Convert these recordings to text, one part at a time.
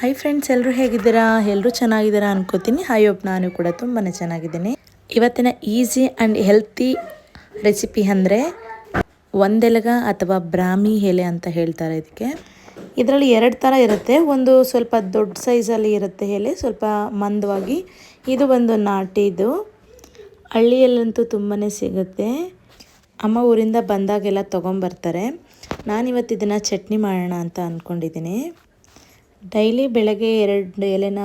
Hi friends ಎಲ್ಲರೂ ಹೇಗಿದ್ದೀರಾ? ಎಲ್ಲರೂ ಚೆನ್ನಾಗಿದ್ದೀರಾ ಅನ್ಕೋತೀನಿ. ಹಾಯ್ ಒಪ್ ನಾನು ಕೂಡ ತುಂಬಾ ಚೆನ್ನಾಗಿದ್ದೀನಿ. ಇವತ್ತಿನ ಈಸಿ ಆ್ಯಂಡ್ ಹೆಲ್ತಿ ರೆಸಿಪಿ ಅಂದರೆ ಒಂದೆಲಗ ಅಥವಾ ಬ್ರಾಹ್ಮಿ ಎಲೆ ಅಂತ ಹೇಳ್ತಾರೆ ಇದಕ್ಕೆ. ಇದರಲ್ಲಿ ಎರಡು ಥರ ಇರುತ್ತೆ. ಒಂದು ಸ್ವಲ್ಪ ದೊಡ್ಡ ಸೈಜಲ್ಲಿ ಇರುತ್ತೆ ಎಲೆ, ಸ್ವಲ್ಪ ಮಂದವಾಗಿ. ಇದು ಒಂದು ನಾಟಿದು ಹಳ್ಳಿಯಲ್ಲಂತೂ ತುಂಬಾ ಸಿಗುತ್ತೆ. ಅಮ್ಮ ಊರಿಂದ ಬಂದಾಗೆಲ್ಲ ತೊಗೊಂಬರ್ತಾರೆ. ನಾನಿವತ್ತು ಇದನ್ನು ಚಟ್ನಿ ಮಾಡೋಣ ಅಂತ ಅಂದ್ಕೊಂಡಿದ್ದೀನಿ ಡೈಲಿ ಬೆಳಗ್ಗೆ ಎರಡು ಎಲೆನ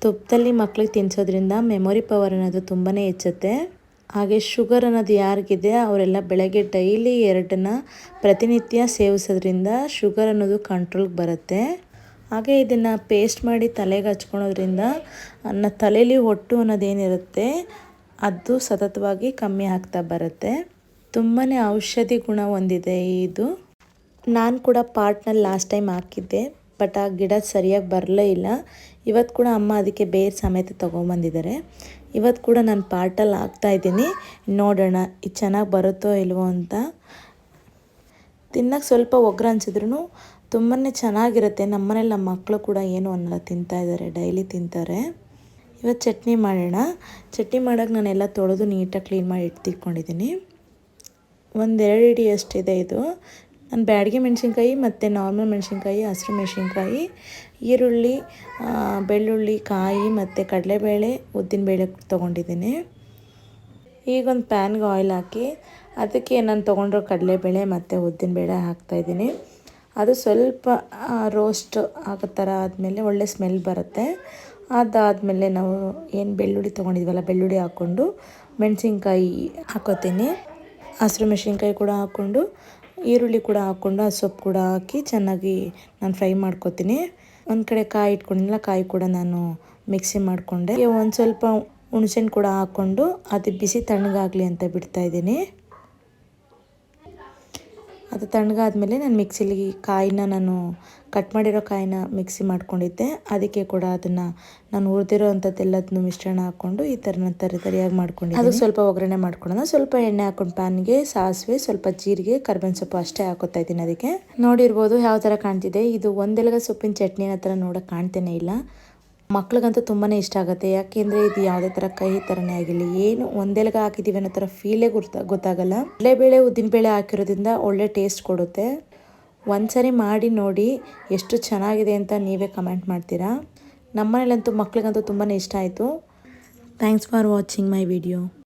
ತುಪ್ಪದಲ್ಲಿ ಮಕ್ಳಿಗೆ ತಿನ್ನಿಸೋದ್ರಿಂದ ಮೆಮೊರಿ ಪವರ್ ಅನ್ನೋದು ತುಂಬಾ ಹೆಚ್ಚುತ್ತೆ. ಹಾಗೆ ಶುಗರ್ ಅನ್ನೋದು ಯಾರಿಗಿದೆ, ಅವರೆಲ್ಲ ಬೆಳಗ್ಗೆ ಡೈಲಿ ಎರಡನ್ನ ಪ್ರತಿನಿತ್ಯ ಸೇವಿಸೋದ್ರಿಂದ ಶುಗರ್ ಅನ್ನೋದು ಕಂಟ್ರೋಲ್ಗೆ ಬರುತ್ತೆ. ಹಾಗೆ ಇದನ್ನು ಪೇಸ್ಟ್ ಮಾಡಿ ತಲೆಗೆ ಹಚ್ಕೊಳೋದ್ರಿಂದ ನನ್ನ ತಲೆಯಲ್ಲಿ ಹೊಟ್ಟು ಅನ್ನೋದೇನಿರುತ್ತೆ, ಅದು ಸತತವಾಗಿ ಕಮ್ಮಿ ಆಗ್ತಾ ಬರುತ್ತೆ. ತುಂಬಾ ಔಷಧಿ ಗುಣ ಹೊಂದಿದೆ ಇದು. ನಾನು ಕೂಡ ಪಾರ್ಟ್ನಲ್ಲಿ ಲಾಸ್ಟ್ ಟೈಮ್ ಹಾಕಿದ್ದೆ. ಬಟ್ ಗಿಡ ಸರಿಯಾಗಿ ಬರಲೇ ಇಲ್ಲ. ಇವತ್ತು ಕೂಡ ಅಮ್ಮ ಅದಕ್ಕೆ ಬೇರೆ ಸಮೇತ ತೊಗೊಂಬಂದಿದ್ದಾರೆ ಇವತ್ತು ಕೂಡ ನಾನು ಪಾಟಲ್ಲಿ ಹಾಕ್ತಾಯಿದ್ದೀನಿ ನೋಡೋಣ, ಇದು ಚೆನ್ನಾಗಿ ಬರುತ್ತೋ ಇಲ್ವೋ ಅಂತ. ತಿನ್ನೋಕ್ಕೆ ಸ್ವಲ್ಪ ಒಗ್ಗರ ಅನ್ಸಿದ್ರು ತುಂಬಾ ಚೆನ್ನಾಗಿರುತ್ತೆ. ನಮ್ಮನೇಲಿ ನಮ್ಮ ಮಕ್ಕಳು ಕೂಡ ಏನು ಅನ್ನಲ್ಲ ತಿಂತಾಯಿದ್ದಾರೆ ಡೈಲಿ ತಿಂತಾರೆ. ಇವತ್ತು ಚಟ್ನಿ ಮಾಡೋಣ. ಚಟ್ನಿ ಮಾಡೋಕ್ಕೆ ನಾನೆಲ್ಲ ತೊಳೆದು ನೀಟಾಗಿ ಕ್ಲೀನ್ ಮಾಡಿ ಇಟ್ತಿಟ್ಕೊಂಡಿದ್ದೀನಿ. ಒಂದೆರಡು ಇಡಿ ಅಷ್ಟಿದೆ ಇದು. ನಾನು ಬ್ಯಾಡ್ಗೆ ಮೆಣಸಿನ್ಕಾಯಿ ಮತ್ತು ನಾರ್ಮಲ್ ಮೆಣಸಿನ್ಕಾಯಿ, ಹಸಿರು ಮೆಣಸಿನ್ಕಾಯಿ, ಈರುಳ್ಳಿ ಬೆಳ್ಳುಳ್ಳಿ, ಕಾಯಿ ಮತ್ತು ಕಡಲೆಬೇಳೆ ಉದ್ದಿನಬೇಳೆ ತೊಗೊಂಡಿದ್ದೀನಿ. ಈಗ ಒಂದು ಪ್ಯಾನ್ಗೆ ಆಯಿಲ್ ಹಾಕಿ ಅದಕ್ಕೆ ನಾನು ತೊಗೊಂಡಿರೋ ಕಡಲೆಬೇಳೆ ಮತ್ತು ಉದ್ದಿನಬೇಳೆ ಹಾಕ್ತಾಯಿದ್ದೀನಿ ಅದು ಸ್ವಲ್ಪ ರೋಸ್ಟ್ ಆಗೋ ಥರ ಆದಮೇಲೆ ಒಳ್ಳೆ ಸ್ಮೆಲ್ ಬರುತ್ತೆ. ಅದಾದಮೇಲೆ ನಾವು ಏನು ಬೆಳ್ಳುಳ್ಳಿ ತೊಗೊಂಡಿದ್ವಲ್ಲ, ಬೆಳ್ಳುಳ್ಳಿ ಹಾಕ್ಕೊಂಡು ಮೆಣಸಿನ್ಕಾಯಿ ಹಾಕೋತೀನಿ. ಹಸಿರು ಮೆಣಸಿನ್ಕಾಯಿ ಕೂಡ ಹಾಕ್ಕೊಂಡು ಈರುಳ್ಳಿ ಕೂಡ ಹಾಕ್ಕೊಂಡು ಆ ಸೊಪ್ಪು ಕೂಡ ಹಾಕಿ ಚೆನ್ನಾಗಿ ನಾನು ಫ್ರೈ ಮಾಡ್ಕೊತೀನಿ. ಒಂದು ಕಡೆ ಕಾಯಿ ಇಟ್ಕೊಂಡಿಲ್ಲ ಕಾಯಿ ಕೂಡ ನಾನು ಮಿಕ್ಸಿ ಮಾಡಿಕೊಂಡೆ. ಒಂದು ಸ್ವಲ್ಪ ಹುಣಸೆಹಣ್ಣು ಕೂಡ ಹಾಕ್ಕೊಂಡು, ಅದು ಬಿಸಿ ತಣ್ಣಗಾಗಲಿ ಅಂತ ಬಿಡ್ತಾಯಿದ್ದೀನಿ ಅದು ತಣ್ಣಗಾದ್ಮೇಲೆ ನಾನು ಮಿಕ್ಸಿಲಿ ಕಾಯಿನ ನಾನು ಕಟ್ ಮಾಡಿರೋ ಕಾಯಿನ ಮಿಕ್ಸಿ ಮಾಡ್ಕೊಂಡಿದ್ದೆ. ಅದಕ್ಕೆ ಕೂಡ ಅದನ್ನು ನಾನು ಹುರಿದಿರೋ ಅಂಥದ್ದೆಲ್ಲದನ್ನು ಮಿಶ್ರಣ ಹಾಕ್ಕೊಂಡು ಈ ಥರ ತರಿ ತರಿಯಾಗಿ ಮಾಡ್ಕೊಂಡಿದ್ದೆ ಅದು ಸ್ವಲ್ಪ ಒಗ್ಗರಣೆ ಮಾಡ್ಕೊಳ್ಳೋಣ. ಸ್ವಲ್ಪ ಎಣ್ಣೆ ಹಾಕೊಂಡು ಪ್ಯಾನ್ಗೆ, ಸಾಸಿವೆ, ಸ್ವಲ್ಪ ಜೀರಿಗೆ, ಕರ್ಬೇವಿನ ಸೊಪ್ಪು ಅಷ್ಟೇ ಹಾಕೋತಾ ಇದ್ದೀನಿ ಅದಕ್ಕೆ. ನೋಡಿರ್ಬೋದು ಯಾವ ಥರ ಕಾಣ್ತಿದೆ. ಇದು ಒಂದೆಲಗ ಸೊಪ್ಪಿನ ಚಟ್ನಿನ ಹತ್ರ ನೋಡೋಕೆ ಕಾಣ್ತೇನೆ ಇಲ್ಲ. ಮಕ್ಳಿಗಂತೂ ತುಂಬಾ ಇಷ್ಟ ಆಗುತ್ತೆ. ಯಾಕೆಂದರೆ ಇದು ಯಾವುದೇ ಥರ ಕೈ ಥರನೇ ಆಗಿರಲಿ, ಏನು ಒಂದೆಲಗ ಹಾಕಿದೀವಿ ಅನ್ನೋ ಥರ ಫೀಲೇ ಗೊತ್ತಾ ಗೊತ್ತಾಗಲ್ಲ. ಬೇಳೆ ಉದ್ದಿನಬೇಳೆ ಹಾಕಿರೋದ್ರಿಂದ ಒಳ್ಳೆ ಟೇಸ್ಟ್ ಕೊಡುತ್ತೆ. ಒಂದ್ಸರಿ ಮಾಡಿ ನೋಡಿ ಎಷ್ಟು ಚೆನ್ನಾಗಿದೆ ಅಂತ ನೀವೇ ಕಮೆಂಟ್ ಮಾಡ್ತೀರಾ? ನಮ್ಮನೇಲಂತೂ ಮಕ್ಳಿಗಂತೂ ತುಂಬಾ ಇಷ್ಟ ಆಯಿತು. Thanks for watching my video